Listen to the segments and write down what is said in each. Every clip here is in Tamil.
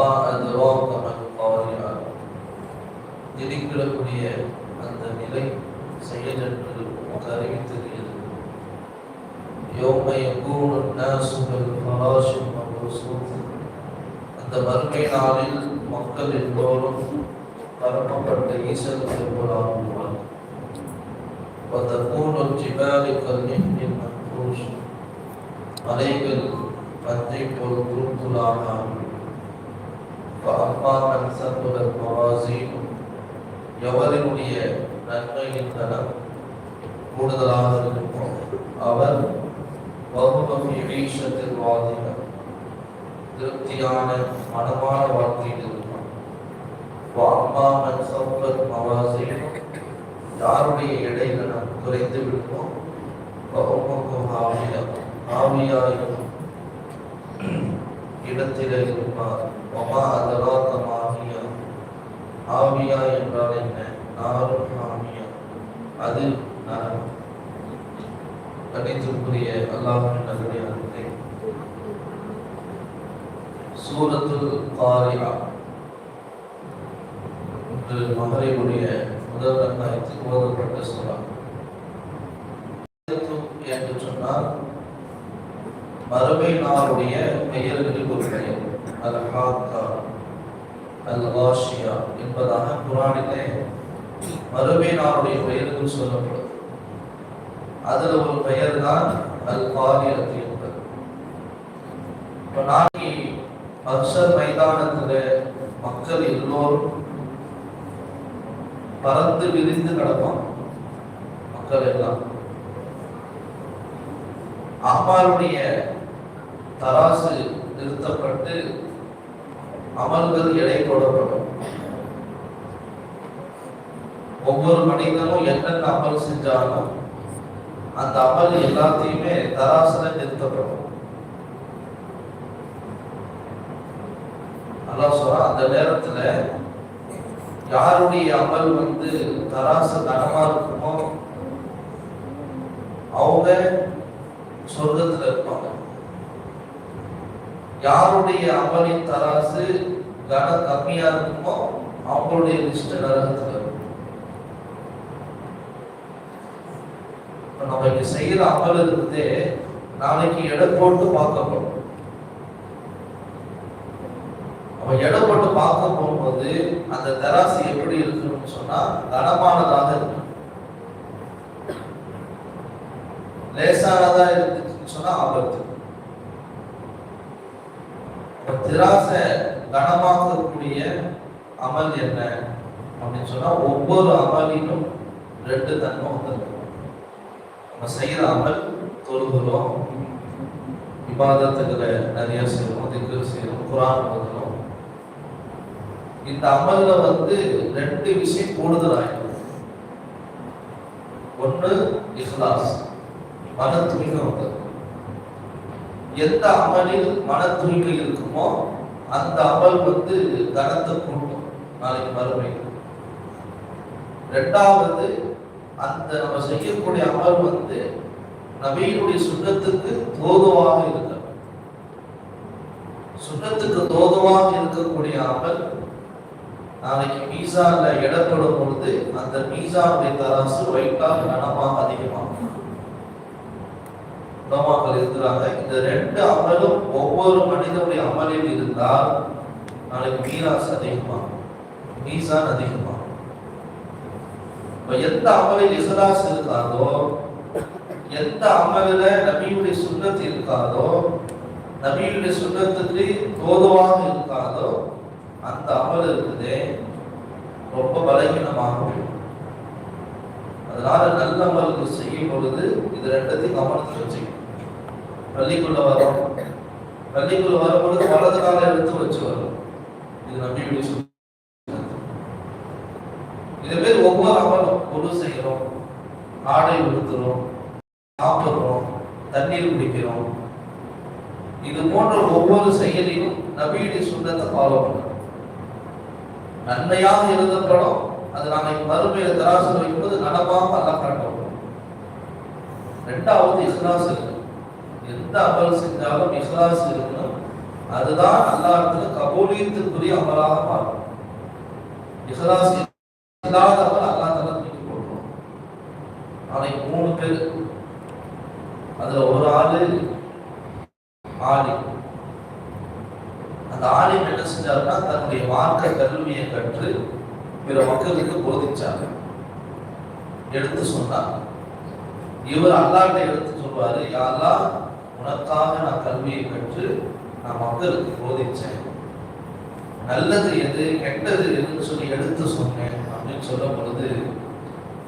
ஒமா அதுரோக மல்காரியா திரிக்கிடக்கூடிய அந்த நிலை செயல் என்று அறிவித்தது யோம யகூன் நாசுகள் ஃபராஷும் மபூசூத் அந்த மறுமை நாளில் மக்கள் எல்லோரும் பரப்பப்பட்ட ஈசல் திருப்பலாகுவார் وتكون الجبال كالمهل المنفوش மலைகள் பஞ்சை போல் குறுக்குலாக فأما من ثقلت موازينه எவரினுடைய நன்மையின் தரம் கூடுதலாக இருக்குமோ அவர் வகுப்பம் ஈஷத்தில் வாதிகம் திருப்தியான மனமான வாழ்க்கையில் இருப்பார் அம்மா மன் சௌபத் மவாசீன் யாருடைய எடைகள் குறைந்து விடுமோ வகுப்புக்கும் ஆவியம் ஆவியாயும் இடத்திலே இருப்பார் ஒமா அதலாத்த மாவியா ஆவியா என்றால் என்ன? நாரும் ஆமியா அது நரம். கணித்திற்குரிய அல்லாஹின் நல்லடியார்களே சூரத்துல் காரியா என்று மகரையுடைய முதல் ரங்காயத்தில் ஓதப்பட்ட சூறா. என்று சொன்னால் மறுமை நாளுடைய பெயர்களில் ஒரு பெயர். அல் ஹாக்கா அல் வாஷியா என்பதாக குரானிலே மறுமையினாருடைய பெயர்கள் சொல்லப்படும். அதுல ஒரு பெயர் தான் அல் காரியத்து என்பது. இப்ப நாளைக்கு அக்ஷர் மைதானத்துல மக்கள் எல்லோரும் பறந்து விரிந்து கிடப்பாங்க மக்கள் எல்லாம். அம்மாளுடைய தராசு நிறுத்தப்பட்டு அமல்கள் எடை போடப்படும். ஒவ்வொரு மனிதனும் என்னென்ன அமல் செஞ்சாலும் அந்த அமல் எல்லாத்தையுமே தராசுல நிறுத்தப்படும். நல்லா சொல்றான் அந்த நேரத்துல யாருடைய அமல் வந்து தராசு தனமா இருக்குமோ அவங்க சொர்க்கத்துல இருப்பாங்க. யாருடைய அமலின் தராசு கன கம்மியா இருக்குமோ அவங்களுடைய லிஸ்ட் நரகத்துல இருக்கும். இப்ப நம்ம இங்க செய்யற அமல் இருக்குதே நாளைக்கு எடை போட்டு பார்க்கப்படும். நம்ம எடை போட்டு பார்க்க போகும்போது அந்த தராசு எப்படி இருக்குன்னு சொன்னா கனமானதாக இருக்கு லேசானதா இருந்துச்சுன்னு சொன்னா ஆபத்து திராசை கனமாக்கக்கூடிய அமல் என்ன? அப்படின்னு சொன்னா ஒவ்வொரு அமலிலும் ரெண்டு தன்மை வந்திருக்கும். நம்ம செய்யற அமல் தொழுகிறோம் விவாதத்துகளை நிறைய செய்யறோம் திக்கு செய்யறோம் குரான் ஓதுறோம். இந்த அமல்ல வந்து ரெண்டு விஷயம் கூடுதலாயிடும் ஒன்று இஹ்லாஸ் மன தூய்மை வந்தது எந்த அமலில் மன தூய்மை இருக்குமோ அந்த அமல் வந்து கனத்தை கூட்டும் நாளைக்கு மறுமை. ரெண்டாவது அந்த நம்ம செய்யக்கூடிய அமல் வந்து நபியினுடைய சுண்ணத்துக்கு தோதுவாக இருக்க சுண்ணத்துக்கு தோதுவாக இருக்கக்கூடிய அமல் நாளைக்கு மீசான்ல இடப்படும் பொழுது அந்த மீசானுடைய தராசு வைட்டால் கனமாக அதிகமாகும். உலமாக்கள் இருக்கிறாங்க. இந்த ரெண்டு அமலும் ஒவ்வொரு மனிதனுடைய அமலில் இருந்தால் நாளைக்கு மீராஸ் அதிகமாகும். மீசான் அதிகமாகும். இப்போ எந்த அமலில் இசலாஸ் இருக்காதோ எந்த அமலில் நபியுடைய சுண்ணத்து இருக்காதோ நபியுடைய சுண்ணத்துக்கு தோதுவாக இருக்காதோ அந்த அமல் இருக்குதே ரொம்ப பலகீனமாகும் அதனால நல்ல அமல்கள் செய்யும் பொழுது இது ரெண்டத்தையும் கவனத்தில் வச்சுக்கணும். பள்ளிக்குள்ள வரோம். பள்ளிக்குள்ள வரும்பொழுது வலது காலை எடுத்து வச்சு வரும். இது நபியுடைய சுண்ணத்து இதே மாதிரி ஒவ்வொரு அமலும் பொது செய்கிறோம். ஆடை உடுத்துறோம் சாப்பிடுறோம் தண்ணீர் குடிக்கிறோம். இது போன்ற ஒவ்வொரு செயலிலும் நபியுடைய சுண்ணத்தை ஃபாலோ பண்ணணும் நன்மையாக எழுதப்படும். அது நாங்கள் மறுமையில தராசு வைக்கும்போது நனமாக அல்ல காட்டப்படும். ரெண்டாவது இஸ்லாஸ் இருக்கு. எந்த அமல் செஞ்சாலும் இஹ்லாஸ் இருக்கணும். அதுதான் அல்லாஹ்வுக்கு கபூலியத்துக்குரிய அமலாக மாறும். இஹ்லாஸ் இல்லாத அமல் அல்லாஹ் தலா தூக்கி போடுவோம் நாளைக்கு மூணு பேர். அதுல ஒரு ஆளு ஆலி அந்த ஆலிம் என்ன செஞ்சாருன்னா தன்னுடைய மார்க்க கல்வியை கற்று பிற மக்களுக்கு போதிச்சாங்க எடுத்து சொன்னார். இவர் அல்லாட்ட எடுத்து சொல்வாரு யாரெல்லாம் உனக்காக நான் கல்வியை கற்று நான் மக்களுக்கு போதிச்சேன் நல்லது எது கெட்டது எதுன்னு சொல்லி எடுத்து சொன்னேன் அப்படின்னு சொல்லும் பொழுது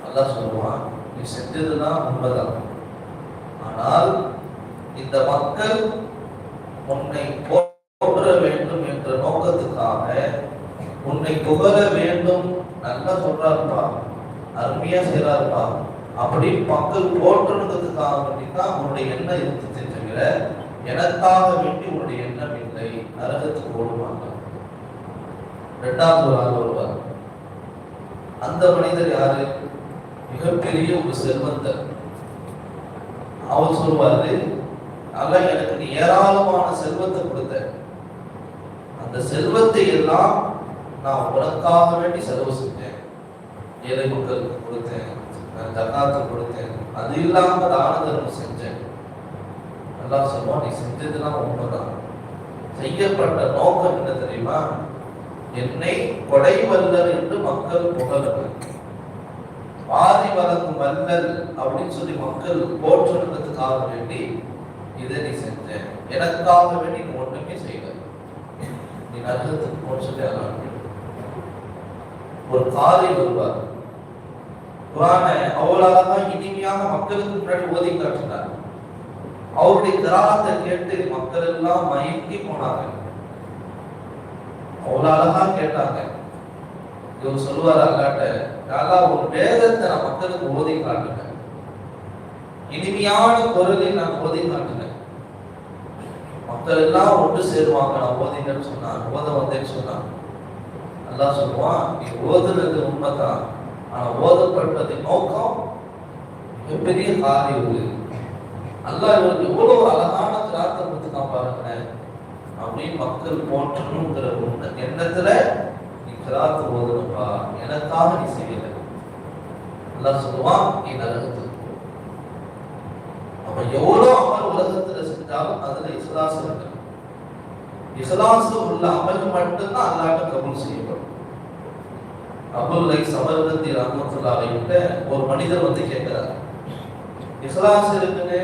நல்லா சொல்லுவான் நீ செஞ்சதுதான் உண்மைதான். ஆனால் இந்த மக்கள் உன்னை போற்ற வேண்டும் என்ற நோக்கத்துக்காக உன்னை புகழ வேண்டும் நல்லா சொல்றாருப்பா அருமையா செய்றாருப்பா அப்படி மக்கள் போற்றணுங்கிறதுக்காக வேண்டி தான் உன்னுடைய எண்ணம் இருந்துச்சு. தவிர எனக்காக வேண்டி உன்னுடைய எண்ணம் இல்லை. நரகத்துக்கு ஓடுவாங்க ரெண்டாவது ஒரு ஆள் வருவார். அந்த மனிதர் யாரு? மிகப்பெரிய ஒரு செல்வந்தர். அவர் சொல்வாரு அல்ல எனக்கு நீ ஏராளமான செல்வத்தை கொடுத்த. அந்த செல்வத்தை எல்லாம் நான் உனக்காக வேண்டி செலவு செஞ்சேன். ஏழை மக்களுக்கு கொடுத்தேன் நான் கொடுத்தேன். அது இல்லாம தான தர்மம் செஞ்சேன். எல்லாம் சொல்லுவோம் நீ செஞ்சதுலாம் ஒண்ணுதான் செய்யப்பட்ட நோக்கம் என்ன தெரியுமா? என்னை கொடை வல்லர் என்று மக்கள் புகழணும் பாதி வளர்க்கும் வல்லல் அப்படின்னு சொல்லி மக்கள் போற்றுறதுக்காக வேண்டி இதை நீ செஞ்ச. எனக்காக வேண்டி நீ ஒண்ணுமே செய்யல. நீ நகரத்துக்கு போன்னு சொல்லி ஒரு காரி வருவார். குரானை அவ்வளவு அழகா இனிமையாக மக்களுக்கு முன்னாடி ஓதி காட்டினார். அவருடைய கிராமத்தை கேட்டு மக்கள் எல்லாம் மயங்கி போனாங்க. அவ்வளவு அழகா கேட்டாங்க. இவர் சொல்லுவார் அல்லாட்ட நல்லா ஒரு வேதத்தை நான் மக்களுக்கு ஓதி காட்டுனேன் இனிமையான குரலை நான் ஓதி காட்டினேன் மக்கள் எல்லாம் ஒன்று சேருவாங்க நான் ஓதிங்கன்னு சொன்னாங்க ஓத வந்தேன்னு சொன்னாங்க நல்லா சொல்லுவான் நீ ஓதுனது உண்மைதான். ஆனா ஓதப்பட்டதின் நோக்கம் மிகப்பெரிய காரியம் உள்ளது அல்லாஹ் இவருக்கு எவ்வளவு அழகான திராட்சை கொடுத்துக்கான் பாருங்களேன் அப்படின்னு மக்கள் போற்றணுங்கிற உண்ட எண்ணத்துல நீ கிராத்து ஓதணும்பா. எனக்காக நீ செய்யல. அல்லாஹ் சொல்லுவான் நீ நரகத்துக்கு அப்ப எவ்வளவு அமல் உலகத்துல செஞ்சாலும் அதுல இஸ்லாஸ் இருக்கு. இஸ்லாஸ் உள்ள அமல் மட்டும்தான் அல்லாட்ட கபூல் செய்யப்படும். அபுல்லை சமர்கத்தி ரஹமத்துல்லாஹிட்ட ஒரு மனிதர் வந்து கேட்கிறார் இஹ்லாஸ் இருக்குன்னு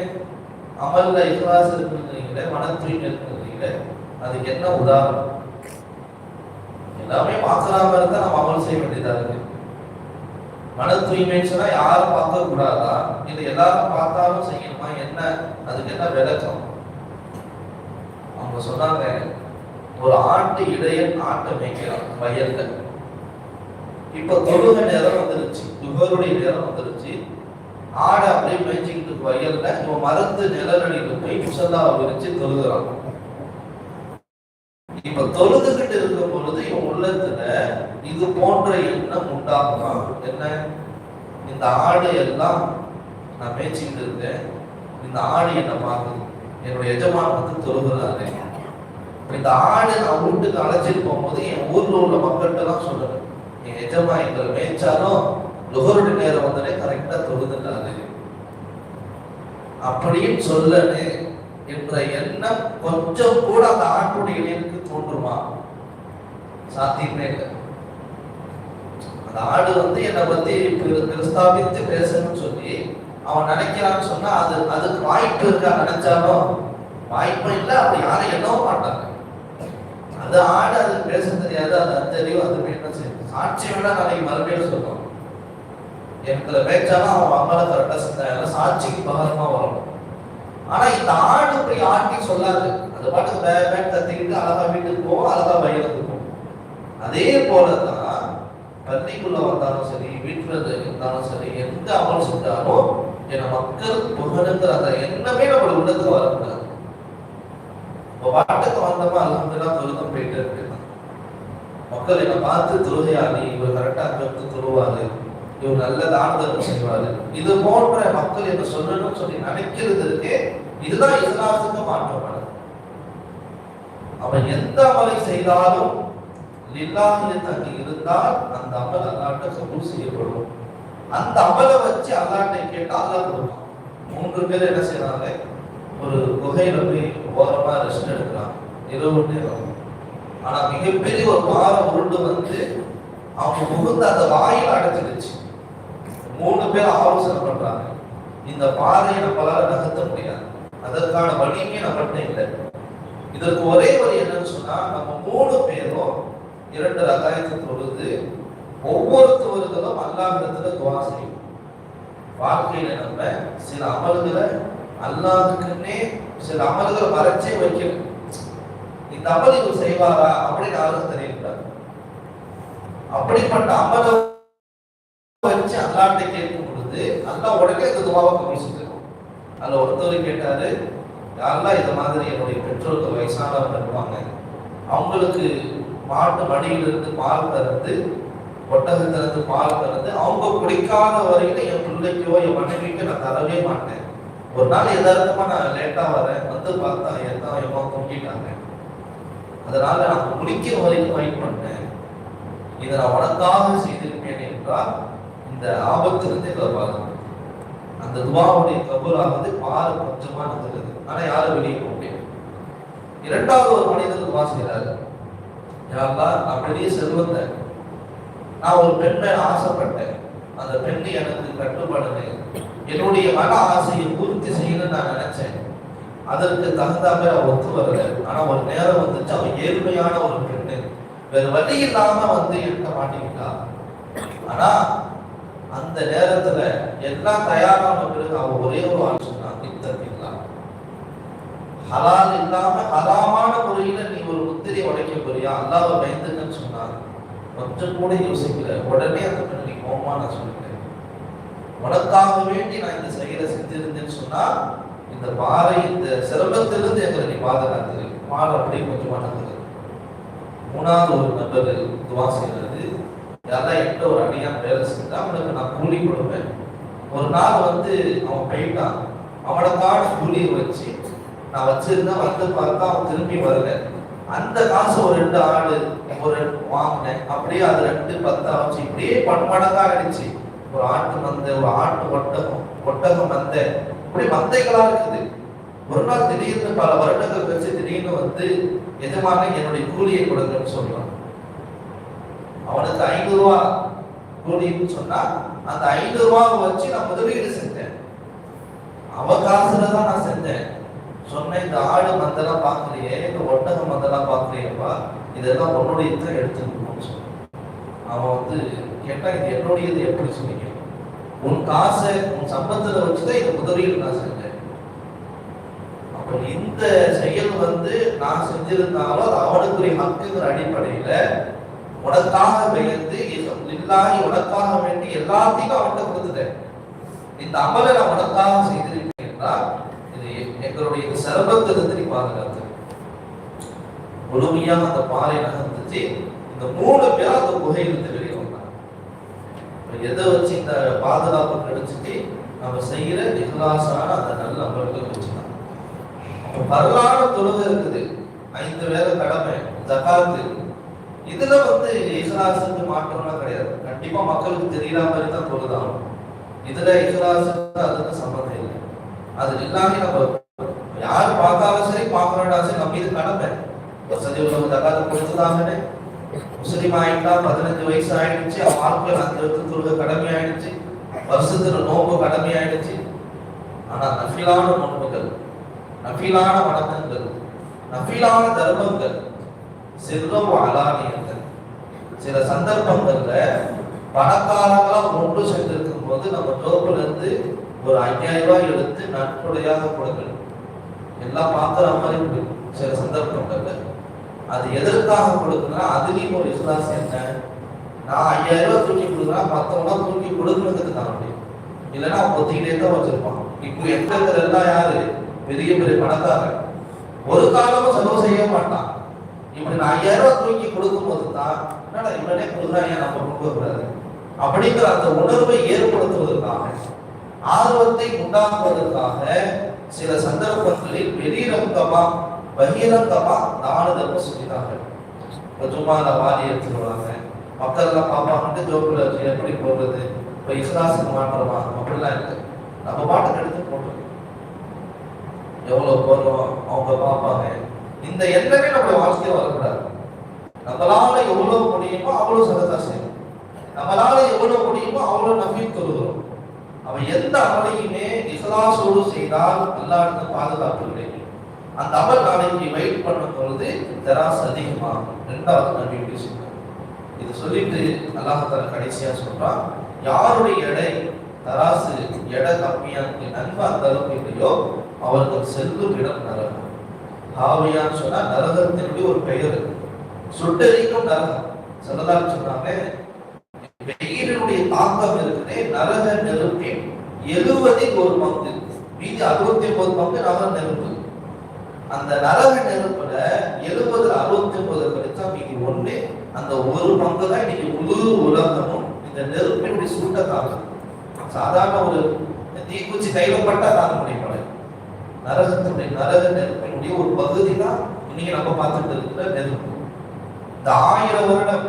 அமல்ல இஹ்லாஸ் இருக்குங்கிறீங்களே மன தூய்மை அதுக்கு என்ன உதாரணம்? எல்லாமே பார்க்கலாம இருந்தா நம்ம அமல் செய்ய வேண்டியதா இருக்கு. மன தூய்மைன்னு சொன்னா யாரும் பார்க்க கூடாதா இல்லை எல்லாரும் பார்த்தாலும் செய்யணுமா? என்ன? அதுக்கு என்ன விளக்கம்? அவங்க சொன்னாங்க ஒரு ஆட்டு இடையன் ஆட்டை மேய்க்கிறான் வயல்ல. இப்ப தொழுக நேரம் வந்துருச்சு. துகருடைய நேரம் வந்துருச்சு. ஆடை அப்படியே மேய்ச்சிக்கிட்டு இருக்கு வயல்ல. இவன் மருந்து நிழலடியில போய் முசல்லாவை விரிச்சு தொழுகிறான். இப்ப தொழுதுகிட்டு இருக்கும் பொழுது இவன் உள்ளத்துல இது போன்ற எண்ணம் உண்டாகலாம் என்ன? இந்த ஆடு எல்லாம் நான் மேய்ச்சிக்கிட்டு இருக்கேன். இந்த ஆடு என்ன பார்க்குது. என்னுடைய எஜமானத்துக்கு தொழுகிறாரு. இந்த ஆடு நான் வீட்டுக்கு அழைச்சிட்டு போகும்போது என் ஊர்ல உள்ள மக்கள்கிட்ட தான் சொல்லுவேன் என் எஜமா எங்களை மேய்ச்சாலும் நுகருடைய நேரம் வந்தனே கரெக்டா தொழுதுனாலே அப்படியும் சொல்லனு என்ற எண்ணம் கொஞ்சம் கூட அந்த ஆட்டுடைய இடையனுக்கு தோன்றுமா? சாத்தியமே இல்லை. அந்த ஆடு வந்து என்னை பத்தி பிரஸ்தாபித்து பேசணும்னு சொல்லி அவன் நினைக்கிறான்னு சொன்னா அது அதுக்கு வாய்ப்பு இருக்கா நினைச்சாலும் வாய்ப்பு இல்லை. அப்படி யாரும் எண்ணவும் மாட்டாங்க. அது ஆடு அது பேச தெரியாது. அது அந்தறிவு அது என்ன செய்யும். சாட்சி வேணா நாளைக்கு மறுபடியும் சொல்லும் என்கிற பேச்சாலும் அவன் அம்மால கரெக்டா செஞ்சாங்க சாட்சிக்கு பகரமா வரணும். ஆனா இந்த ஆடு இப்படி யார்கிட்டையும் சொல்லாது. அந்த பாட்டுக்கு வே வேன் தத்திக்கிட்டு அழகா வீட்டுக்கு போகும் அழகா வயலுக்கு போகும் அதே போலதான் பள்ளிக்குள்ள வந்தாலும் சரி வீட்டுல இருந்தாலும் சரி எந்த அமல் செஞ்சாலும் என மக்கள் புகழுங்கிற அந்த எண்ணமே நம்ம உள்ளத்துக்கு வரக்கூடாது. இப்போ பாட்டுக்கு வந்தோமா அலமதுல்லா தொழுகம் போயிட்டு இருக்கு. மக்கள் என்னை பார்த்து தொழுகையாளி இவர் கரெக்டா அங்கே வந்து தொழுவாரு. இவர் நல்ல தானதர்மம் செய்வாரு இது போன்ற மக்கள் என்ன சொல்லணும்னு சொல்லி நினைக்கிறது இருக்கே இதுதான் இஸ்லாத்துக்கு மாற்றமானது அவன் எந்த அமலை செய்தாலும் லில்லாஹில் தங்கி இருந்தால் அந்த அமல் அல்லாட்ட கபூல் செய்யப்படும். அந்த அமலை வச்சு அல்லாட்டை கேட்டால் அல்லா கொடுப்பான். மூன்று பேர் என்ன செய்யறாங்க ஒரு குகையில போய் ஓரமா ரெஸ்ட் எடுக்கிறான் இரவு நேரம் ஆனா மிகப்பெரிய ஒரு பாறை உருண்டு வந்து அவங்க முகந்து அந்த வாயில் அடைச்சிருச்சு மூணு பேர் ஆலோசனை பண்றாங்க. இந்த பாதையை நம்மளால நகர்த்த முடியாது. அதற்கான வழியுமே நம்மகிட்ட இல்லை. இதற்கு ஒரே வழி என்னன்னு சொன்னா நம்ம மூணு பேரும் இரண்டு ரகாயத்தை தொழுது ஒவ்வொருத்தவர்களும் அல்லாஹிடத்துல துவா செய்யும் வாழ்க்கையில நம்ம சில அமல்களை அல்லாதுக்குன்னே சில அமல்களை மறைச்சே வைக்கணும். இந்த அமல் இவர் செய்வாரா அப்படின்னு யாரும் தெரியக்கூடாது. அப்படிப்பட்ட அமலை வச்சு அல்லாட்ட கேட்கும் பொழுது அல்லா உடனே இந்த துவாவை கபூல் செஞ்சிருக்கும் அதில் ஒருத்தவர் கேட்டாரு அல்லா இந்த மாதிரி என்னுடைய பெற்றோருக்கு வயசானவங்க இருப்பாங்க அவங்களுக்கு மாட்டு மடியிலிருந்து பால் திறந்து ஒட்டகத்திலிருந்து பால் கறந்து அவங்க குடிக்காத வரையில என் பிள்ளைக்கோ என் மனைவிக்கோ நான் தரவே மாட்டேன். ஒரு நாள் எதார்த்தமா நான் லேட்டா வரேன். வந்து பார்த்தா எத்தா எவ்வளோ தூங்கிட்டாங்க. அதனால நான் முடிக்கிற வரைக்கும் வெயிட் பண்ணேன். இதை நான் உனக்காக செய்திருப்பேன் என்றால் இந்த ஆபத்திலிருந்து இதை பாருங்க அந்த துவாவுடைய கபூலாவது பாரு கொஞ்சமா நடந்தது ஆனா யாரும் வெளியே போக முடியாது. இரண்டாவது ஒரு மனிதர் துவா செய்யறாரு யாரெல்லாம் நான் செல்வத்தை. நான் ஒரு பெண்ணை ஆசைப்பட்டேன். அந்த பெண்ணை எனக்கு கட்டுப்படலை. என்னுடைய மன ஆசையை பூர்த்தி செய்யணும்னு நான் நினைச்சேன். அதற்கு தகுந்தாம அவன் ஒத்து வரல. ஆனா ஒரு நேரம் வந்துச்சு. அவன் ஏழ்மையான ஒரு பெண்ணு. வேற வழி இல்லாம வந்து இருக்க மாட்டேங்கிட்டா ஆனா அந்த நேரத்துல எல்லாம் தயாரான பிறகு அவன் ஒரே ஒரு ஆள் சொன்னான் இத்தத்திங்களா ஹலால் இல்லாம ஹலாமான முறையில நீ ஒரு முத்திரை உடைக்க போறியா? அல்லாஹ் பயந்துன்னு சொன்னான் கொஞ்சம் கூட யோசிக்கல. உடனே அந்த பெண்ணு நீ கோமா நான் சொல்லிட்டேன். உனக்காக வேண்டி நான் இந்த செயலை செஞ்சிருந்தேன்னு சொன்னா இந்த பாறை இந்த சிரமத்திலிருந்து எங்களை நீ பாதுகாத்து பால் அப்படியே கொஞ்சம் நடந்தது மூணாவது ஒரு நபர் துவா செய்கிறது யாராவது என்கிட்ட ஒரு அடியான் வேலை செஞ்சா அவனுக்கு நான் கூலி கொடுப்பேன். ஒரு நாள் வந்து அவன் போயிட்டான். அவனுக்கான கூலி வச்சு நான் வச்சிருந்தேன் வந்து பார்த்தா அவன் திரும்பி வரல. அந்த காசு ஒரு ரெண்டு ஆடு ஒரு ரெண்டு வாங்கினேன். அப்படியே அது ரெண்டு பத்தா வச்சு இப்படியே பன்மடங்கா ஆயிடுச்சு. ஒரு ஆட்டு மந்தை ஒரு ஆட்டு ஒட்டகம் ஒட்டகம் மந்தை. இப்படி மந்தைகளா இருக்குது. ஒரு நாள் திடீர்னு பல வருடங்கள் வச்சு திடீர்னு வந்து எஜமான என்னுடைய கூலியை கொடுங்கன்னு சொல்றான் அவனுக்கு ஐநூறு ரூபா கூலின்னு சொன்னா அந்த ஐநூறு ரூபாவை வச்சு நான் முதலீடு செஞ்சேன். அவ காசுல தான் நான் செஞ்சேன். சொன்னேன் இந்த ஆடு மந்தெல்லாம் பார்க்கலையே இந்த ஒட்டக மந்தெல்லாம் பார்க்கலையேப்பா இதெல்லாம் உன்னுடைய தான் எடுத்துக்கணும்னு சொன்னான். அவன் வந்து கேட்டா இது என்னுடையது? எப்படி சொன்னீங்க? உன் காசை உன் சம்பளத்துல வச்சுதான் இந்த முதலீடு நான் செஞ்சேன். அப்போ இந்த செயல் வந்து நான் செஞ்சிருந்தாலும் அது அவனுக்குரிய ஹக்குங்கிற அடிப்படையில உனக்காக பெயர்ந்து இல்லாஹி உனக்காக வேண்டி எல்லாத்தையும் அவன்கிட்ட கொடுத்துட்டேன். இந்த அமலை நான் உனக்காக செய்திருக்கேன் என்றால் இது எங்களுடைய இந்த சிரமத்திலிருந்து நீ பாதுகாத்து. முழுமையாக அந்த பாறை நகர்ந்துச்சு. இந்த மூணு பேர் அந்த குகையிலிருந்து வெளியே வந்தாங்க. எதை வச்சு இந்த பாதுகாப்பு கிடைச்சிட்டு நம்ம செய்யற இஹ்லாஸான அந்த நல்ல அமல்கள் வச்சுதான். அப்ப வரலாறு தொழுகை இருக்குது. ஐந்து வேலை கடமை ஜகாத்து இதுல வந்து இஹ்லாஸுக்கு மாற்றம்லாம் கிடையாது. கண்டிப்பா மக்களுக்கு தெரியல மாதிரி தான் தொழுதாகும் இதுல இஹ்லாஸுக்கு அதுக்கு சம்மந்தம் இல்லை. அது எல்லாமே நம்ம யார் பார்த்தாலும் சரி பார்க்கறா சரி நம்ம இது கடமை. வசதி உள்ளவங்க ஜகாத்து கொடுத்துதாங்கன்னு முஸ்லீம் ஆயிட்டா பதினஞ்சு வயசு ஆயிடுச்சு வாழ்க்கையில் அந்த இடத்துக்கு தொழுகை கடமை ஆயிடுச்சு. வருஷத்துல நோம்பு கடமை ஆயிடுச்சு. ஆனா நஃபிலான நோன்புகள் நஃபிலான வணக்கங்கள் நஃபிலான தர்மங்கள் செல்வம் அலாமியங்கள் சில சந்தர்ப்பங்கள்ல பணக்காரங்களா ஒன்று சென்றிருக்கும் போது நம்ம ஜோப்புல இருந்து ஒரு ஐயாயிரம் ரூபாய் எடுத்து நட்புடையாக கொடுக்கணும். எல்லாம் பார்க்குற மாதிரி இருக்கு சில சந்தர்ப்பங்கள்ல. அது எதற்காக கொடுக்குறா அதுலயும் ஒரு விசுவாசம் என்ன? நான் ஐயாயிரம் ரூபாய் தூக்கி கொடுக்குறேன் மற்றவங்களாம் தூக்கி கொடுக்கறதுக்கு தான் முடியும் இல்லைன்னா ஒத்திக்கிட்டே தான் வச்சிருப்பான் இப்போ எங்க இருக்கிற எல்லாம் யாரு? பெரிய பெரிய பணக்காரன் ஒரு காலமும் செலவு செய்ய மாட்டான் இப்படி நான் ஐயாயிரம் ரூபாய் தூக்கி கொடுக்கும் போது தான் என்னடா இவனே கொடுக்குறான் ஏன் நம்ம கொடுக்க அப்படிங்கிற அந்த உணர்வை ஏற்படுத்துவதற்காக ஆர்வத்தை உண்டாக்குவதற்காக சில சந்தர்ப்பங்களில் வெளிரங்கமா பகிரங்கமா தான தர்மம் செஞ்சுட்டாங்க இப்போ ஜும்மால வாரி எடுத்துருவாங்க மக்கள்லாம் பார்ப்பாங்கட்டு ஜோக்குல எப்படி போடுறது? இப்போ இஸ்லாசுக்கு மாற்றமா அப்படிலாம் இருக்கு. நம்ம பாட்டுக்கு எடுத்து போடுறோம் எவ்வளவு போடுறோம்? அவங்க பார்ப்பாங்க இந்த எண்ணமே நம்ம வாழ்க்கையில வரக்கூடாது. நம்மளால எவ்வளவு முடியுமோ அவ்வளவு சதத்தா செய்யணும் நம்மளால எவ்வளவு முடியுமோ அவ்வளவு நம்பி தொழுகிறோம். அவன் எந்த அமலையுமே இசலாசோடு செய்தால் அல்லாஹ்வுக்கு பாதுகாப்பு கிடைக்கும் அந்த அமல் நாளைக்கு வெயிட் பண்ணும் பொழுது தராசு அதிகமாகும். ரெண்டாவது நம்பி பேசுகிறோம் இது சொல்லிட்டு அல்லாஹால கடைசியா சொல்றான் யாருடைய எடை தராசு எடை கம்மியா இருக்கு நன்மை அந்த அளவுக்கு இல்லையோ அவர்கள் செல்லும் இடம் நரகம். ஆவியான்னு சொன்னா நரகத்தினுடைய ஒரு பெயர். சுட்டரிக்கும் நரகம். சொல்லலாம் சொன்னாங்க. வெயிலினுடைய தாக்கம் இருக்குதே நரக நெருப்பே. எழுவதில் ஒரு பங்கு. மீதி அறுபத்தி ஒன்பது பங்கு நரக நெருப்பு. அந்த நரக நெருப்புல எழுபது அறுபத்தி ஒன்பது கிடைச்சா மீதி ஒண்ணு. அந்த ஒரு பங்கு தான் இன்னைக்கு முழு உலகமும் இந்த நெருப்பினுடைய சூட்ட தாக்கம் சாதாரண ஒரு தீக்குச்சி கைவப்பட்டா தாங்க முடியும். நரகத்தினுடைய நரக நெருப்பினுடைய ஒரு பகுதி தான் இன்னைக்கு நம்ம பார்த்துட்டு இருக்கிற நெருப்பு. இந்த ஆயிரம் வருடம்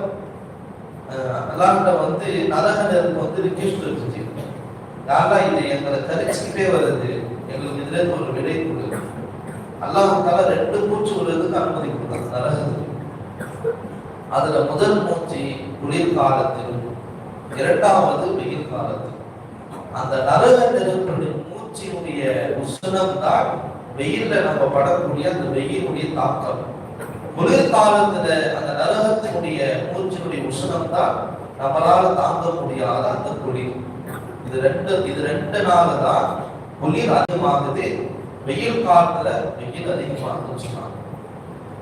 அல்லாண்ட வந்து நரக நெருப்பு வந்து ரிக்வெஸ்ட் இருந்துச்சு. இது? எங்களை கரிச்சுக்கிட்டே வருது. எங்களுக்கு இதுல இருந்து ஒரு விடை கொடு. அல்லாஹால ரெண்டு மூச்சு விடுறதுக்கு அனுமதி கொடுத்தாங்க நரகத்துக்கு. அதுல முதல் மூச்சு குளிர் காலத்தில் இரண்டாவது வெயில் காலத்தில். அந்த நரக நெருப்பு மூச்சினுடைய உஷ்ணம் தான். வெயில்ல நம்ம படக்கூடிய அந்த வெயிலுடைய தாக்கம். குளிர்காலத்துல அந்த நரகத்தினுடைய மூச்சினுடைய உஷ்ணம் தான் நம்மளால தாங்க முடியாத அந்த குளிர் இது ரெண்டு இது ரெண்டு நாள் தான் குளிர் அதிகமாகுது. வெயில் காலத்துல வெயில் அதிகமாகுதுன்னு சொன்னாங்க.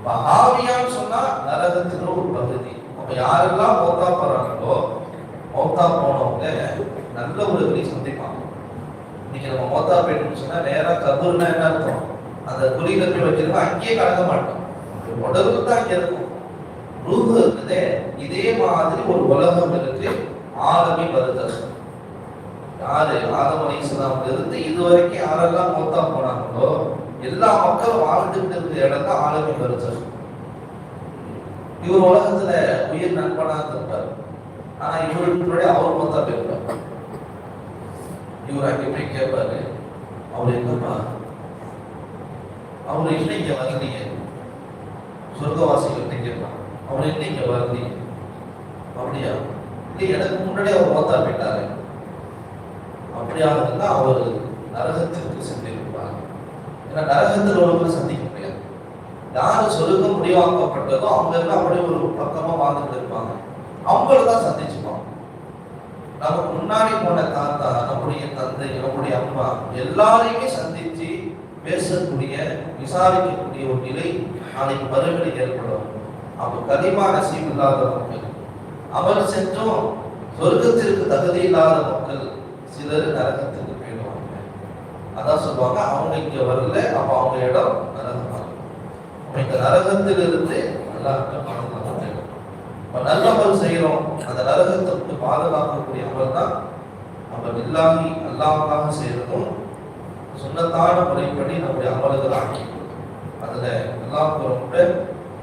மகாவியான்னு சொன்னா நரகத்துக்கு ஒரு பகுதி. அப்ப யாரெல்லாம் மௌத்தா போறாங்களோ மௌத்தா போனவங்க நல்ல ஒரு சந்திப்பாங்க. இன்னைக்கு நம்ம மோத்தா போயிட்டு சொன்னா நேரா கபூர்னா என்ன அர்த்தம்? அந்த குழியில போய் வச்சிருக்கோம் அங்கேயே கடக்க மாட்டோம். உடம்பு தான் இங்க இருக்கும். ரூபு இருக்குதே இதே மாதிரி ஒரு உலகம் இருக்கு ஆலமி வருதல் யாரு? ஆதம் அலிஸ்லாம்ல இருந்து இது வரைக்கும் யாரெல்லாம் மோத்தா போனாங்களோ எல்லா மக்களும் வாழ்ந்துட்டு இருக்கிற இடம் தான் ஆலமி வருதல் இவர் உலகத்துல உயிர் நண்பனா இருப்பார் ஆனா இவருக்கு அவர் மொத்தா போயிருப்பார் இவர் அங்கே போய் கேட்பாரு அவர் என்னப்பா அவர் இன்னைக்கு வரலீங்க சொர்க்கவாசிகள் கேட்பான் அவர் இன்னைக்கு வரலீங்க அப்படியா? இல்லை எனக்கு முன்னாடி அவர் மொத்தா போயிட்டாரு. அப்படியாக இருந்தால் அவர் நரகத்திற்கு சென்றிருப்பார். ஏன்னா நரகத்தில் ஒருவர் சந்திக்க முடியாது. யார் சொருக்கம் முடிவாக்கப்பட்டதோ அவங்க எல்லாம் அப்படியே ஒரு பக்கமா வாழ்ந்துட்டு இருப்பாங்க. அவங்கள தான் சந்திச்சு நமக்கு முன்னாடி போன தாத்தா நம்முடைய தந்தை நம்முடைய அம்மா எல்லாரையுமே சந்திச்சு பேசக்கூடிய விசாரிக்கக்கூடிய ஒரு நிலை நாளைக்கு மறுபடி ஏற்படும். அப்போ கனிமா நசீம் இல்லாத மக்கள் அவர் சென்றும் சொர்க்கத்திற்கு தகுதி இல்லாத மக்கள் சிலர் நரகத்துக்கு போயிடுவாங்க. அதான் சொல்லுவாங்க அவங்க இங்க வரல அப்ப அவங்க இடம் நரகமாக இந்த நரகத்திலிருந்து நல்லா நம்ம நல்ல அமல் அந்த நரகத்தை விட்டு பாதுகாக்கக்கூடிய அமல் தான் நம்ம இல்லாமி அல்லாமலாக செய்கிறதும் சுண்ணத்தான முறைப்படி நம்முடைய அமல்கள் ஆக்கி அதில் எல்லாம் கூட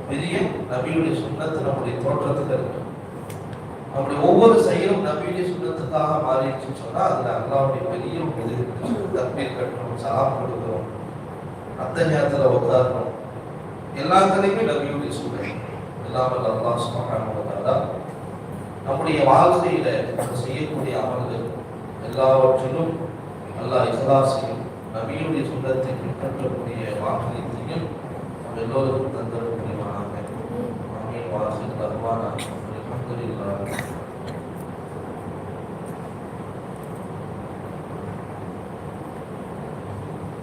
பெரிய நபியுடைய சுண்ணத்து நம்முடைய தோற்றத்துக்கு இருக்கு. நம்முடைய ஒவ்வொரு செயலும் நபியுடைய சுண்ணத்துக்காக மாறிடுச்சுன்னு சொன்னால் அதில் அல்லாவுடைய பெரிய இது இருக்கு. தப்பீர் கட்டணும் சலாம் கொடுக்கிறோம் அந்த நேரத்தில் உட்காரணும் எல்லாத்துலேயுமே நபியுடைய சுண்ணம் இல்லாமல் அல்லாஹ் சுப்ஹானஹு வ தஆலா நம்முடைய வாழ்க்கையில நம்ம செய்யக்கூடிய அமல்கள் எல்லாவற்றிலும் அல்லாஹ் இஹ்லாஸையும் நபியுடைய சுண்ணத்தை பின்பற்றக்கூடிய வாக்கியத்தையும் நம்ம எல்லோருக்கும் தந்தர முடியுமானாங்க ஆமீன் வாசில் தருவானா அல்ஹம்துலில்லாஹ்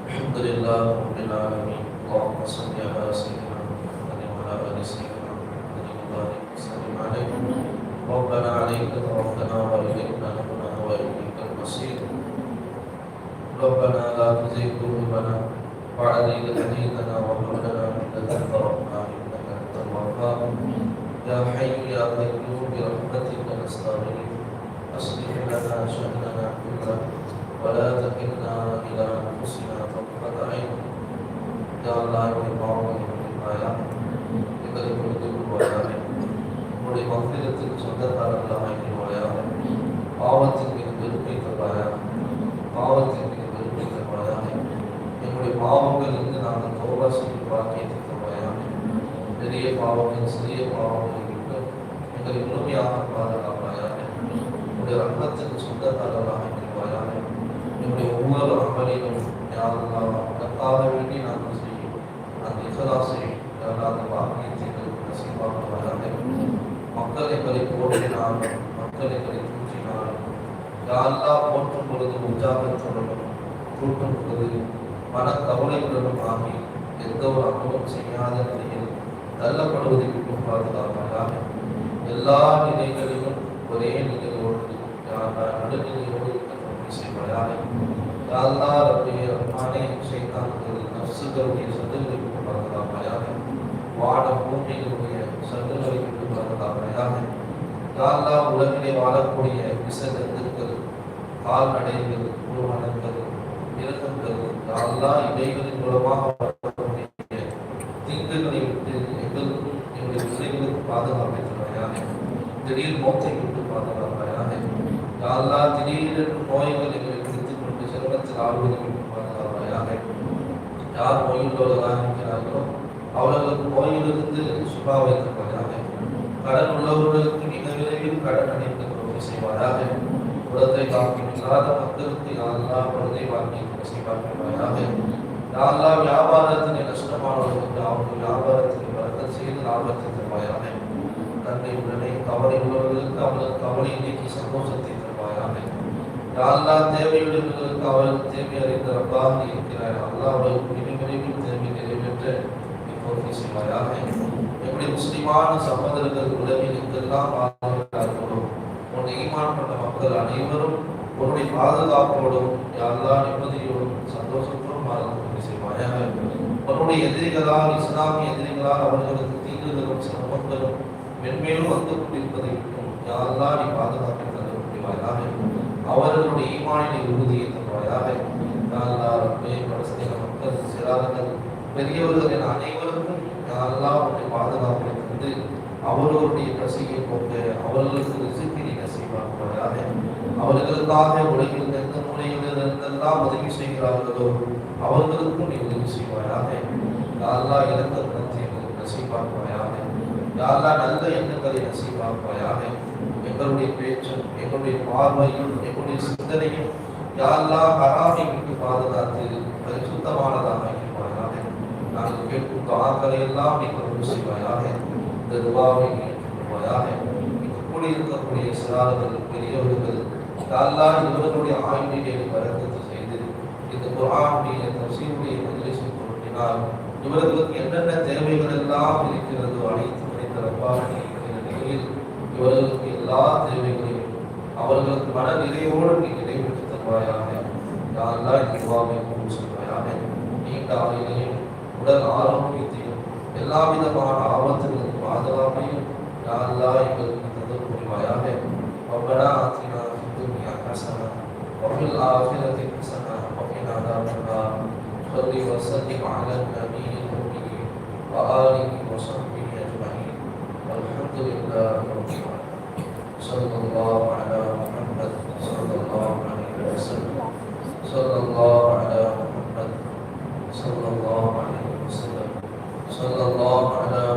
الحمد لله رب العالمين اللهم صل على سيدنا محمد وعلى ال سيدنا محمد وبارك السلام عليكم. ربنا عليك توكلنا واليك نحن واليك المصير. ربنا لا تزغ قلوبنا بعد إذ هديتنا وهب لنا من لدنك رحمة إنك أنت الوهاب. يا حي يا قيوم برحمتك نستغيث. أصلح لنا شأننا كله ولا تكلنا إلى أنفسنا طرفة عين. يا الله يا الله يا الله يا الله மன்னிப்பாயாக எங்களை கொடுத்து கொள்வாயாக உங்களுடைய மந்திரத்துக்கு சொந்தக்காரர்களாக ஆக்கிடுவாயாக பாவத்தின் மீது வெறுப்பை தருவாயாக பாவத்தின் மீது வெறுப்பை தருவாயாக எங்களுடைய பாவங்கள் இருந்து நாங்கள் தோபா செய்து பாக்கியத்தை தருவாயாக பெரிய பாவங்கள் சிறிய பாவங்களை விட்டு எங்களை முழுமையாக பாதுகாப்பாயாக உங்களுடைய ரத்தத்துக்கு சொந்தக்காரர்களாக ஆக்கிடுவாயாக என்னுடைய ஒவ்வொரு அமலிலும் யாரெல்லாம் அதற்காக வேண்டி நாங்கள் செய்யும் அந்த இசலாசை அந்த பாக்கியத்தை எங்களுக்கு நசீபாக்குவாயாக மக்கள் எங்களை போற்றினாலும் மக்கள் எங்களை தூற்றினாலும் யாரெல்லாம் போற்றும் பொழுது உற்சாகத்துடனும் கூட்டும் பொழுது மனக்கவலைகளுடன் ஆகி எந்த ஒரு அனுபவம் செய்யாத நிலையில் தள்ளப்படுவதை விட்டு பாதுகாப்பாயாக எல்லா நிலைகளிலும் ஒரே நிலையோடு நடுநிலையோடு செய்வாயாக யாழ்லா ரப்பிய ரஹ்மானே ஷைத்தான்கள் நஃப்ஸுகளுடைய சதுர்களை விட்டு பாதுகாப்பாயாக வாட பூமியிலுடைய யாழ்லா உலகிலே வாழக்கூடிய விசகத்துக்கள் கால்நடைகள் குழுவனங்கள் மிருகங்கள் யாழ்லா இவைகளின் மூலமாக வரக்கூடிய தீங்குகளை விட்டு எங்களுக்கும் எங்களுடைய பிள்ளைகளுக்கும் பாதுகாப்பை தருவாயாக திடீர் மோத்தை விட்டு பாதுகாப்பாயாக யாழ்லா திடீரென்று நோய்கள் எங்களை பிடித்துக் கொண்டு செல்வத்தில் ஆழ்வதை விட்டு பாதுகாப்பாயாக யார் நோயுள்ளவர்களாக இருக்கிறார்களோ அவர்களுக்கு நோயிலிருந்து சுபாவை தருவாயாக கடன் உள்ளவர்களுக்கு கடனை அடைந்து செய்வாராக குலத்தை காக்கும் இல்லாத மக்களுக்கு யாரெல்லாம் குலத்தை வாக்கி செய்வாயாக யாரெல்லாம் வியாபாரத்தினை நஷ்டமானவர்களுக்கு அவர்கள் வியாபாரத்தில் வரத்த செய்து லாபத்தை தருவாயாக தன்னை உடனே கவலை உள்ளவர்களுக்கு அவர்கள் கவலை நீக்கி சந்தோஷத்தை தருவாயாக யாரெல்லாம் தேவையுள்ளவர்களுக்கு அவர்கள் தேவை அறிந்த ரப்பாக இருக்கிறார் அல்லாஹ் அவர்களுக்கு மிக விரைவில் தேவை நிறைவேற்ற இப்போது செய்வாயாக எப்படி முஸ்லிமான சகோதரர்கள் உலகில் எங்கெல்லாம் உன் மக்கள் அனைவரும் உன்னுடைய பாதுகாப்போடும் எல்லா நிம்மதியோடும் சந்தோஷத்தோடும் வாழ்ந்து செய்வாயாக உன்னுடைய எதிரிகளால் இஸ்லாமிய எதிரிகளால் அவர்களுக்கு தீங்குகளும் சிரமங்களும் மென்மேலும் வந்து கொண்டிருப்பதை விட்டும் யாரெல்லாம் நீ பாதுகாப்பு தர முடிவாயாக அவர்களுடைய ஈமானினை உறுதியை தருவாயாக யாரெல்லாம் ரப்பே பலஸ்தீன மக்கள் சிறார்கள் பெரியவர்கள் என அனைவருக்கும் யாரெல்லாம் உன்னுடைய பாதுகாப்பை தந்து அவர்களுடைய பசியை கொண்டு அவர்களுக்கு ரிசிப்பினை நசீவாக்குவாயாக அவர்களுக்காக உலகில் எந்த மூலையில் இருந்தெல்லாம் உதவி செய்கிறார்களோ அவர்களுக்கும் நீ உதவி செய்வாயாக யாரெல்லாம் இறந்த குணத்தை எங்களுக்கு நசிப்பார்ப்பாயாக யாரெல்லாம் நல்ல எண்ணங்களை நசிப்பார்ப்பாயாக எங்களுடைய பேச்சும் எங்களுடைய பார்வையும் எங்களுடைய சிந்தனையும் யாரெல்லாம் ஹராமை விட்டு பாதுகாத்து பரிசுத்தமானதாக இருப்பாயாக நாங்கள் கேட்கும் ஆக்களை எல்லாம் நீங்கள் செய்வாயாக இந்த துவாவை ஏற்றுக்கொள்வாயாக கூடி இருக்கக்கூடிய சிறார்கள் பெரியவர்கள் யாரெல்லாம் இவர்களுடைய ஆய்வினை வரக்கத்து செய்து இந்த குரானுடைய தசீனுடைய மஜ்லிஸை பொருட்டினால் இவர்களுக்கு என்னென்ன தேவைகள் எல்லாம் இருக்கிறதோ அனைத்து மனித நிலையில் இவர்களுக்கு எல்லா தேவைகளையும் அவர்களுக்கு மன நிறைவோடு நீ நிறைவேற்றி தருவாயாக. யாரெல்லாம் இந்த துவாவை கொண்டு சொல்வாயாக. நீண்ட ஆயுளையும் உடல் ஆரோக்கியத்தையும் எல்லா விதமான عذابي يا الله إنك تضر بالعياب ربنا آتنا في الدنيا حسنة وفي الآخرة حسنة وقنا عذاب النار صل وسلم على النبي الأمي وآله وصحبه أجمعين والحمد لله رب العالمين صلى الله على محمد صلى الله عليه وسلم صلى الله على محمد صلى الله عليه وسلم صلى الله على محمد.